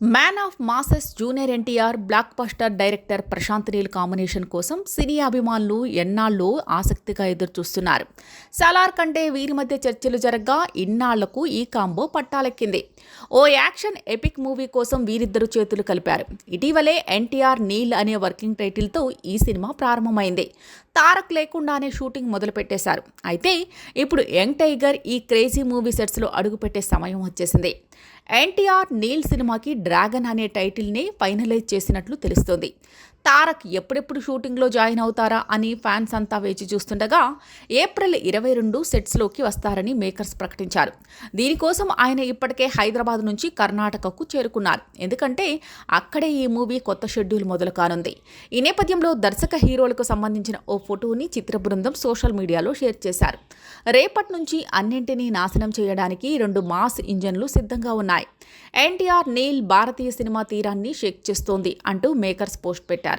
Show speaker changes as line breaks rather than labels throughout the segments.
Man of masses junior NTR blockbuster director Prashanth Neel combination కోసం సినీ అభిమానులు ఎన్నాళ్ళు ఆసక్తిగా ఎదురుచూస్తున్నారు. సలార్ కంటే వీరి మధ్య చర్చలు జరగ్గా ఇన్నాళ్ళకు ఈ కాంబో పట్టాలెక్కింది. ఓ యాక్షన్ ఎపిక్ మూవీ కోసం వీరిద్దరు చేతులు కలిపారు. ఇటీవలే ఎన్టీఆర్ నీల్ అనే వర్కింగ్ టైటిల్తో ఈ సినిమా ప్రారంభమైంది. తారక్ లేకుండానే షూటింగ్ మొదలుపెట్టేశారు. అయితే ఇప్పుడు యంగ్ టైగర్ ఈ క్రేజీ మూవీ సెట్స్లో అడుగుపెట్టే సమయం వచ్చేసింది. ఎన్టీఆర్ నీల్ సినిమాకి డ్రాగన్ అనే టైటిల్ని ఫైనలైజ్ చేసినట్లు తెలుస్తోంది. తారక్ ఎప్పుడెప్పుడు షూటింగ్లో జాయిన్ అవుతారా అని ఫ్యాన్స్ అంతా వేచి చూస్తుండగా ఏప్రిల్ ఇరవై రెండు సెట్స్లోకి వస్తారని మేకర్స్ ప్రకటించారు. దీనికోసం ఆయన ఇప్పటికే హైదరాబాద్ నుంచి కర్ణాటకకు చేరుకున్నారు. ఎందుకంటే అక్కడే ఈ మూవీ కొత్త షెడ్యూల్ మొదలు కానుంది. ఈ నేపథ్యంలో దర్శక హీరోలకు సంబంధించిన ఓ ఫోటోని చిత్ర బృందం సోషల్ మీడియాలో షేర్ చేశారు. రేపటి నుంచి అన్నింటినీ నాశనం చేయడానికి రెండు మాస్ ఇంజన్లు సిద్ధంగా ఉన్నాయి. ఎన్టీఆర్ నీల్ భారతీయ సినిమా తీరాన్ని షేక్ చేస్తోంది అంటూ మేకర్స్ పోస్ట్ పెట్టారు.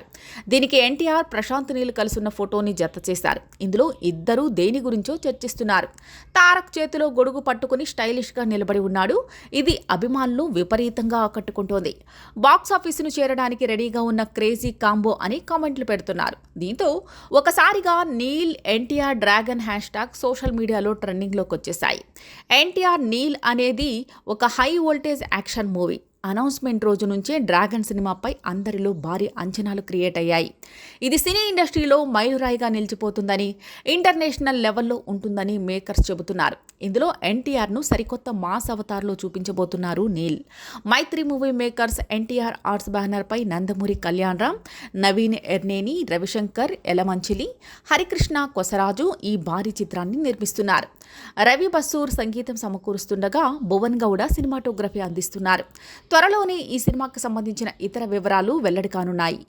దీనికి ఎన్టీఆర్ ప్రశాంత్ నీల్ కలిసున్న ఫోటోని జత చేశారు. ఇందులో ఇద్దరూ దేని గురించో చర్చిస్తున్నారు. తారక్ చేతిలో గొడుగు పట్టుకుని స్టైలిష్గా నిలబడి ఉన్నాడు. ఇది అభిమానులు విపరీతంగా ఆకట్టుకుంటోంది. బాక్స్ ఆఫీసును చేరడానికి రెడీగా ఉన్న క్రేజీ కాంబో అని కామెంట్లు పెడుతున్నారు. దీంతో ఒకసారిగా Neel NTR dragon hashtag social మీడియాలో ట్రెండింగ్లోకి వచ్చేసాయి ఎన్టీఆర్ నీల్ అనేది ఒక high voltage action movie. Announcement రోజు నుంచే డ్రాగన్ సినిమాపై అందరిలో భారీ అంచనాలు క్రియేట్ అయ్యాయి. ఇది సినీ ఇండస్ట్రీలో మైలురాయిగా నిలిచిపోతుందని ఇంటర్నేషనల్ లెవెల్లో ఉంటుందని మేకర్స్ చెబుతున్నారు. ఇందులో ఎన్టీఆర్ను సరికొత్త మాస్ అవతార్లో చూపించబోతున్నారు Neel. Mythri movie makers NTR arts బ్యానర్పై నందమూరి కళ్యాణ్ రామ్ నవీన్ ఎర్నేని రవిశంకర్ ఎలమంచిలి హరికృష్ణ కొసరాజు ఈ భారీ చిత్రాన్ని నిర్మిస్తున్నారు. రవి బస్సూర్ సంగీతం సమకూరుస్తుండగా భువన్ గౌడ సినిమాటోగ్రఫీ అందిస్తున్నారు. త్వరలోనే ఈ సినిమాకు సంబంధించిన ఇతర వివరాలు వెల్లడి కానున్నాయి.